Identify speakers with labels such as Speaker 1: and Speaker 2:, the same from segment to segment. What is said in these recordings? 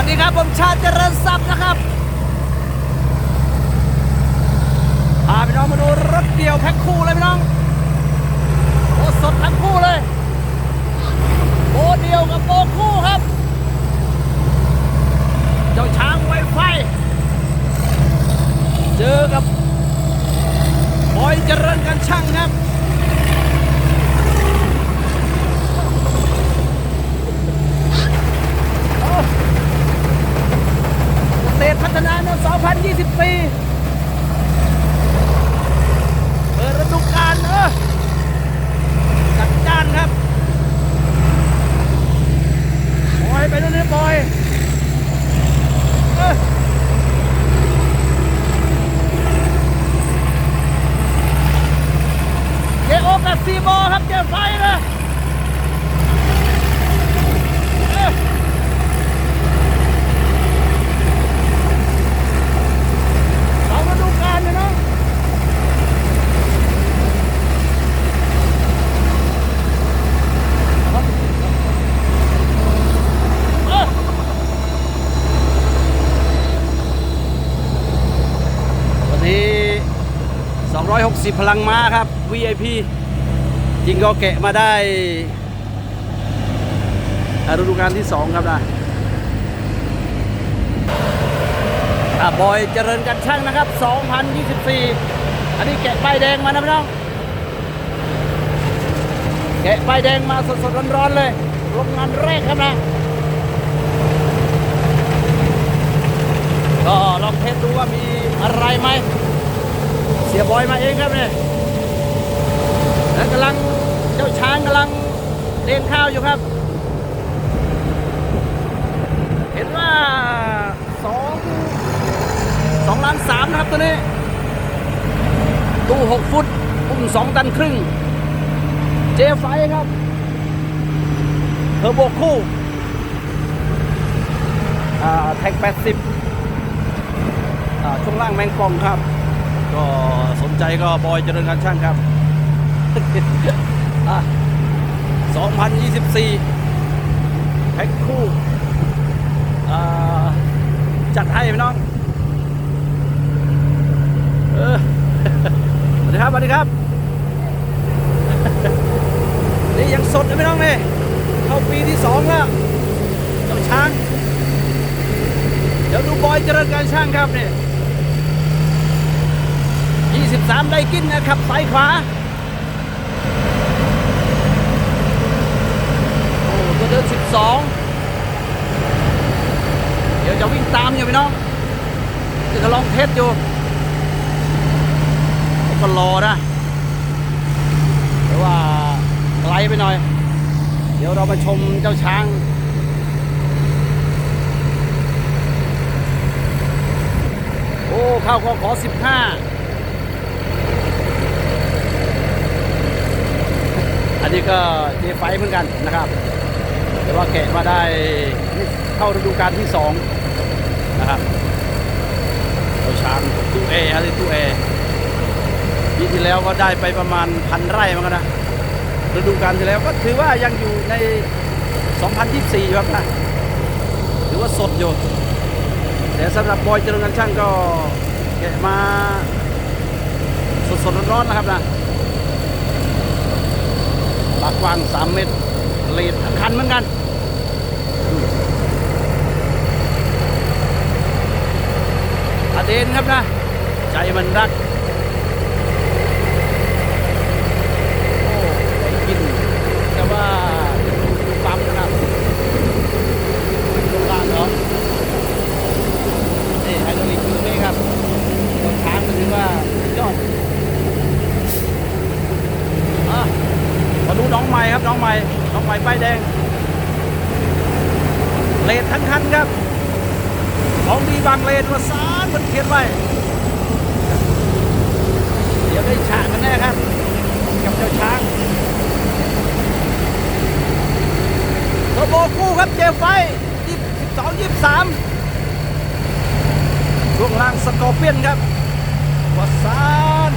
Speaker 1: วัสดีครับ ผมชาติเจริญทรัพย์นะครับพาพี่น้องมาดูรถเดี่ยวแพ็คคู่เลยพี่น้องโอ้สดทั้งคู่เลยโบเดียวกับโบคู่ครับเจ้าช้างไวไฟ เจอกับบอยเจริญกันช่างครับ เกษตรพัฒนาเมื่อ2024เปิดฤดูกาลเออจัดจ้านครับบอยไปนู่นนี่บอยเออเจโอ กับซีโบครับเจอไฟเออสองฤดูกาลเลยเนาะเอ้อวันนี้260 พลังม้าครับ VIP จริงก็แกะมาได้ฤดูกาลที่2ครับนะบอยเจริญกันช่างนะครับ 2024 อันนี้แกะป้ายแดงมานะพี่น้อง แกะป้ายแดงมาสดๆร้อนๆเลยโรงงานแรกครับนะ ก็ลองเทสดูว่ามีอะไรไหม เสียบอยมาเองครับเนี่ยแล้วกำลัง เจ้าช้างกำลังเล่นข้าวอยู่ครับ เห็นว่าสองสองล้านสามนะครับตัวนี้ ตู้หกฟุตอุ้มสองตันครึ่ง เจไฟครับเทอร์โบคู่แท็กแปดสิบช่วงล่างแมงป่องครับ ก็สนใจก็บอยเจริญการช่างครับ 2024 แพ็คคู่อ่าจัดให้พี่น้องเออสวัสดีครับสวัสดีครับ นี่ยังสดนะพี่น้องเลยเข้าปีที่สองแล้วเจ้าช้าง เดี๋ยวดูบอยเจริญการช่างครับเนี่ย23 ได้กินนะครับสายขวา โอ้ตัว เดิน12 เดี๋ยวจะวิ่งตามอยู่พี่น้องจะลองเทสอยู่ก็รอนะแต่ว่าไกลไปหน่อย เดี๋ยวเรามาชมเจ้าช้างโอ้ข้าก็ขอสิบห้าอันนี้ก็เจไฟเหมือนกันนะครับ แต่ว่าแกะมาได้เข้าฤดูกาลที่สองนะครับเจ้าช้างตู้เออะไรตู้เอปีที่แล้วก็ได้ไปประมาณพันไร่มั้งนะฤดูกาลที่แล้วก็ถือว่ายังอยู่ใน 2024อยู่ครับนะถือว่าสดอยู่แต่สำหรับบอยเจริญกันช่างก็แกะมาสดๆร้อนๆนะครับนะปากกว้าง 3 เมตร เลดทั้งคันเหมือนกันอเดนครับนะ ใจมันรัก โอ้ได้กิน แต่ว่าดูปั๊มนะครับดูล่างเนาะนี่ไฮดรอลิกอยู่ตรงนี้ครับรถช้างก็ถือว่าสุดยอดอะมาดูน้องใหม่ ครับน้องใหม่น้องใหม่ป้ายแดงเลดทั้งคันครับ ของดีบางเลนมาซานมันเขียนไว้เดี๋ยวได้ฉากกันแน่ครับ กับเจ้าช้างเทอร์โบคู่ครับเจไฟยี่สิบสองยี่สิบสามช่วงล่างสกอร์เปียนครับวัดซาน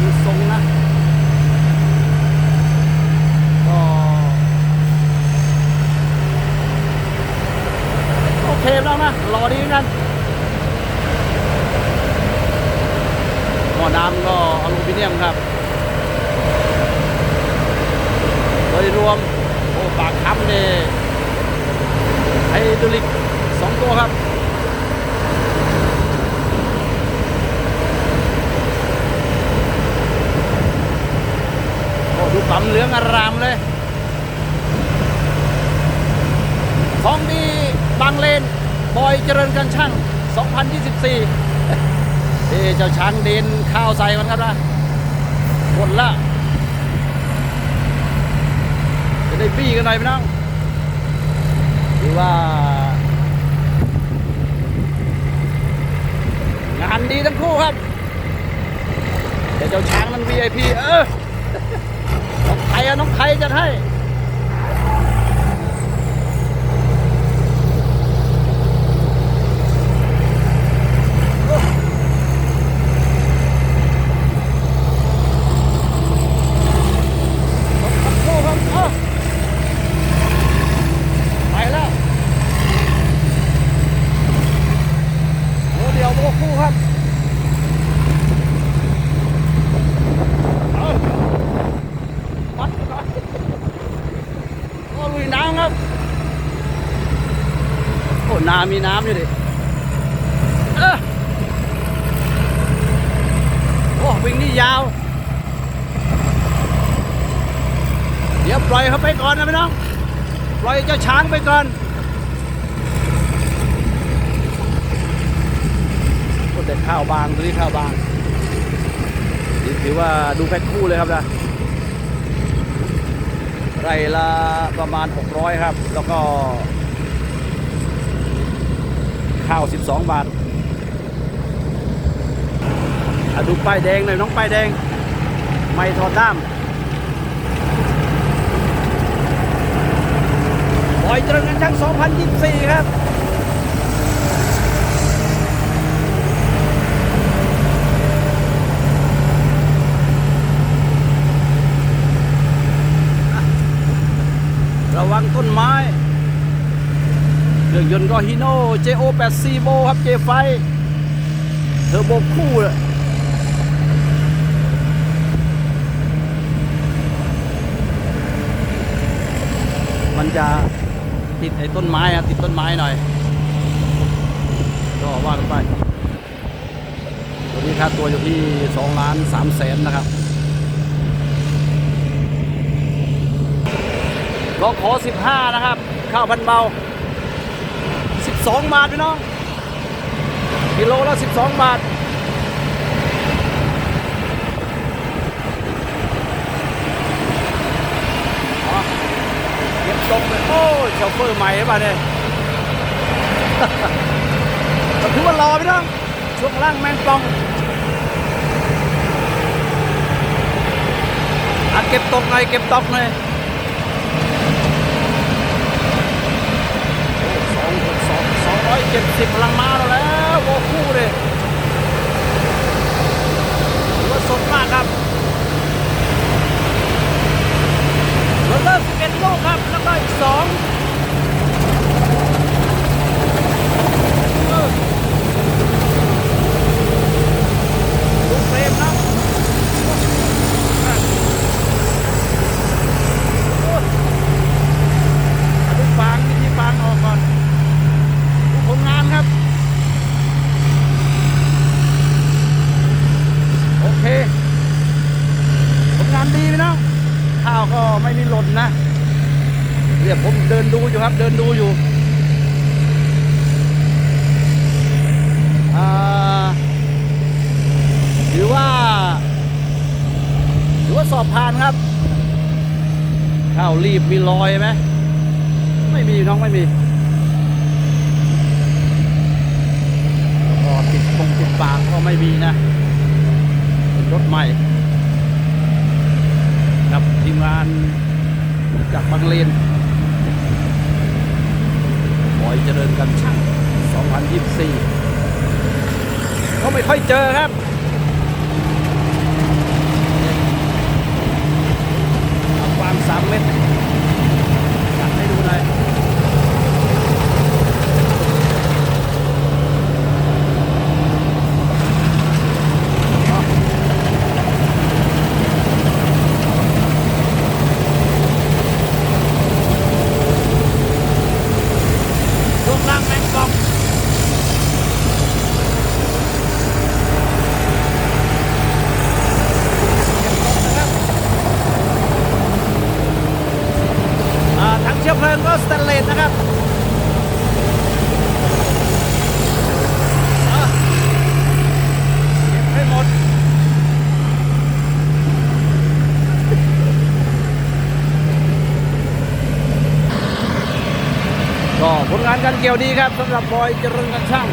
Speaker 1: ดูทรงนะ นะครับ โดยรวมโอ้ปากคำเนี่ยไฮดรอ ลิกสองตัวครับโอ้ดูปั๊มเหลืองอารามเลยของดีบางเลนบอยเจริญกันช่าง 2024เอ้เจ้าช้างเดนข้าวใส่มันครับนะหมดละจะได้บี้กันหน่อยพี่น้องหรือว่า งานดีทั้งคู่ครับแต่เจ้าช้างมัน VIP เออน้องไทยอะน้องไทยจะให้ ทั้งคู่ครับเอาไปแล้วโอ้เดี๋ยวโอ้คู่ครับเอาปัดไปก่อนโอ้ลุยน้ำครับ โอ้น้ำมีน้ำอยู่ดิเออโอ้ วิ่งนี่ยาว เดี๋ยวปล่อยเขาไปก่อนนะพี่น้อง ปล่อยเจ้าช้างไปก่อนโอ้แต่ข้าวบางตัวนี้ข้าวบางนี่ถือว่าดูแพ็คคู่เลยครับนะไร่ละประมาณ 600 ครับ แล้วก็ ข้าว 12 บาท อะดูป้ายแดงหน่อยน้องป้ายแดง ไม่ถอดด้ามบอยเจริญกันช่าง2024 ครับระวังต้นไม้ เครื่องยนต์ก็ฮิโน่ JO8 c b o ครับ J ไฟเทอร์โบคู่เลย มันจะติดไอ้ต้นไม้อะติดต้นไม้หน่อย ก็ว่ากันไปตัวนี้ค่าตัวอยู่ที่2ล้าน3แสนนะครับ ก็ขอ 15 นะครับ ข้าวพันเบา12 บาทพี่น้องกิโลละ 12 บาท เก็บตกเลยโอ้ยโชเฟอร์ใหม่หรือเปล่าเนี่ยก็ถือว่ารอพี่น้องช่วงล่างแมงปองอะเก็บตกหน่อยเก็บตกหน่อยโอ้สองสองสองร้อยเจ็ดสิบพลังมาเราแล้วโอ้คู่เลยถือว่าสดมากครับ เริ่ม11ลูกครับ แล้วก็อีก 2 ดูอยู่ครับ เดินดูอยู่อ่าถือว่าถือว่าสอบผ่านครับ ข้าวรีบมีรอยไหมไม่มีน้องไม่มีก็ติดปงติดปากก็ไม่มีนะเป็นรถใหม่กับทีมงานจากบางเลน บอยเจริญกันช่าง2024 ก็ไม่ค่อยเจอครับความสามเม็ดให้ดูหน่อย ษนะครับอะเก็บให้หมด ก็ผลงาน เกี่ยวดีครับสำหรับบอยเจริญกันช่าง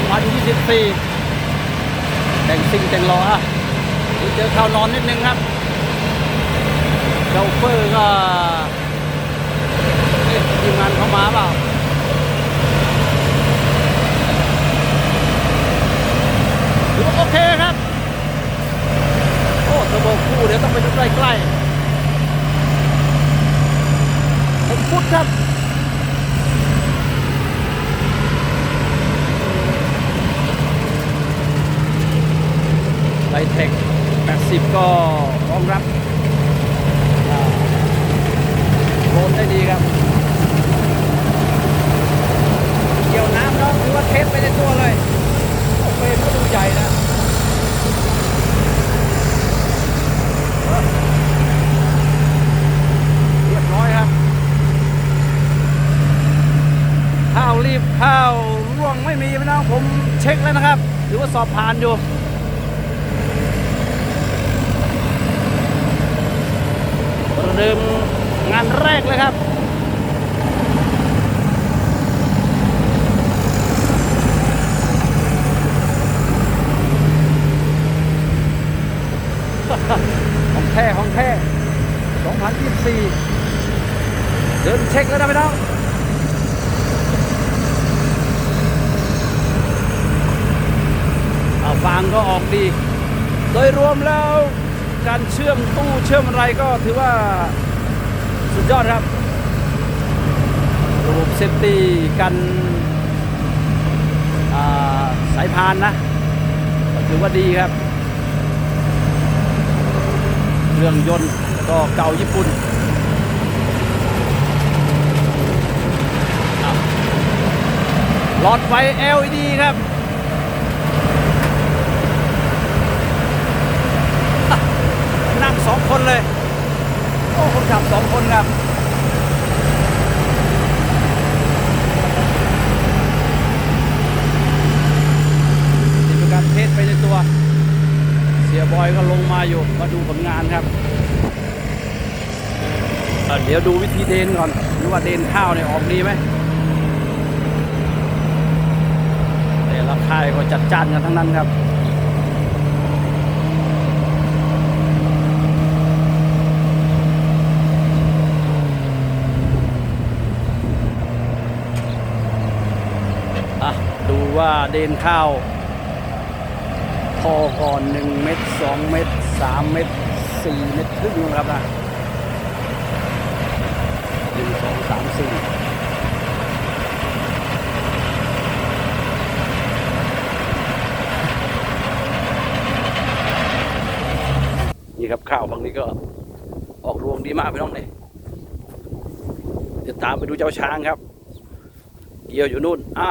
Speaker 1: 2024 แต่งซิ่งแต่งล้ออะนี่เจอข่าวนอนนิดนึงครับเจ้าเฟอร์ก็ทีมงานเข้ามาเปล่า ถือว่าโอเคครับ โอ้ตัวโบคู่เดี๋ยวต้องไปดูใกล้ๆผมพุทธครับ ไลเทค 80 ก็รองรับอ่า โคลนได้ดีครับ เกี่ยวน้ำเนาะถือว่าเทปไปในตัวเลยโอเฟรมก็ดูใหญ่นะเออเรียบร้อยครับข้าวรีบข้าวร่วงไม่มีพี่น้องผมเช็คแล้วนะครับถือว่าสอบผ่านอยู่เริ่ม งานแรกเลยครับของแท้ของแท้2024 เดินเช็คแล้วนะพี่น้องอ่าฟางก็ออกดี โดยรวมแล้วการเชื่อมตู้เชื่อมอะไรก็ถือว่า สุดยอดครับ ระบบเซฟตี้กันาสายพานนะถือว่าดีครับเครื่องยนต์ก็เก่าญี่ปุ่นหลอดไฟ LED ครับนั่งสองคนเลย โอ้คนขับสองคนครับนี่เป็นการเทสไปในตัว เสียบอยก็ลงมาอยู่ มาดูผลงานครับเอ่อเดี๋ยวดูวิธีเดนก่อนหรือว่าเดนข้าวเนี่ยออกดีไหมแต่ละค่ายก็จัดจ้านกันทั้งนั้นครับ อะ ดู ว่าเดนข้าวพอก่อน1เม็ด2เม็ด3เม็ด4เม็ดครึ่งนะครับนะหนึ่งสองสามสี่นี่ครับข้าวฝั่งนี้ก็ออกรวงดีมากพี่น้องเนี่ยเดี๋ยวตามไปดูเจ้าช้างครับ เกี่ยวอยู่นู่น อะ